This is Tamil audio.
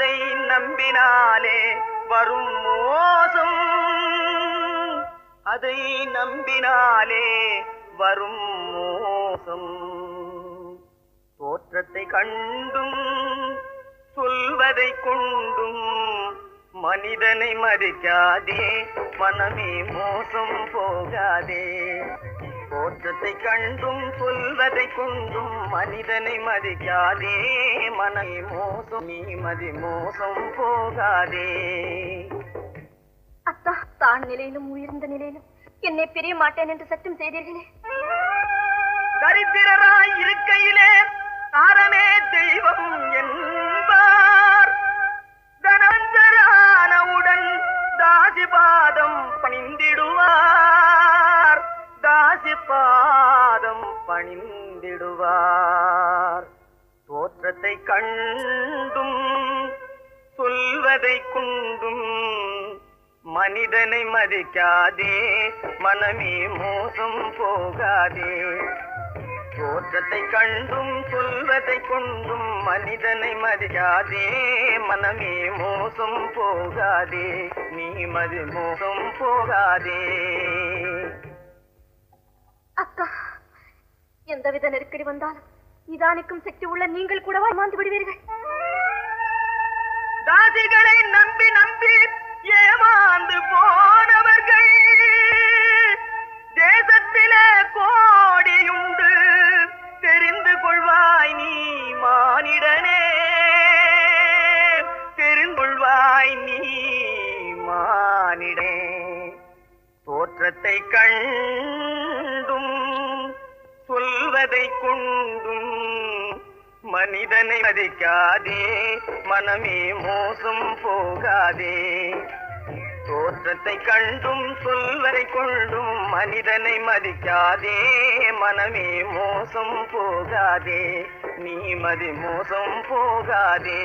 அதை நம்பினாலே வரும் மோசம். அதை நம்பினாலே வரும் மோசம். தோற்றத்தை கண்டும் சொல்வதை கொண்டும் மனிதனை மதிக்காதே. மனமே மோசம் போகாதே. தோற்றத்தை கண்டும் சொல்வதை கொண்டும் மனிதனை மதிக்காதே. மனமே மோசம் நீ மதி மோசம் போகாதே. அத்தா தான் நிலையிலும் உயர்ந்த நிலையிலும் என்னை பிரிய மாட்டேன் என்று சட்டம் செய்தீர்களே. தரித்திரராய் இருக்கையிலே பாதம் பணிந்திடுவார். தோற்றத்தை கண்டும் சொல்வதை குண்டும் மனிதனை மதிக்காதே மனமே மோசம் போகாதே. தோற்றத்தை கண்டும் சொல்வதை கொண்டும் மனிதனை மதிக்காதே மனமே மோசம் போகாதே. நீ மதி மோசம் போகாதே. எந்தவித நெருக்கடி வந்தாலும் நிதானிக்கும் சக்தி உள்ள நீங்கள் கூடவா ஏமாந்து விடுவீர்கள்? தாசிகளை நம்பி நம்பி ஏமாந்து போனவர்கள் தேசத்தில கோடியுண்டு தெரிந்து கொள்வாய் நீ மானிடனே. தெரிந்து கொள்வாய் நீ மானிடே தோற்றத்தை கண் சொல்வதை கொண்டும் மனிதனை மதிக்காதே மனமே மோசம் போகாதே. தோற்றத்தை கண்டும் சொல்வரை கொண்டும் மனிதனை மதிக்காதே மனமே மோசம் போகாதே. நீ மதி மோசம் போகாதே.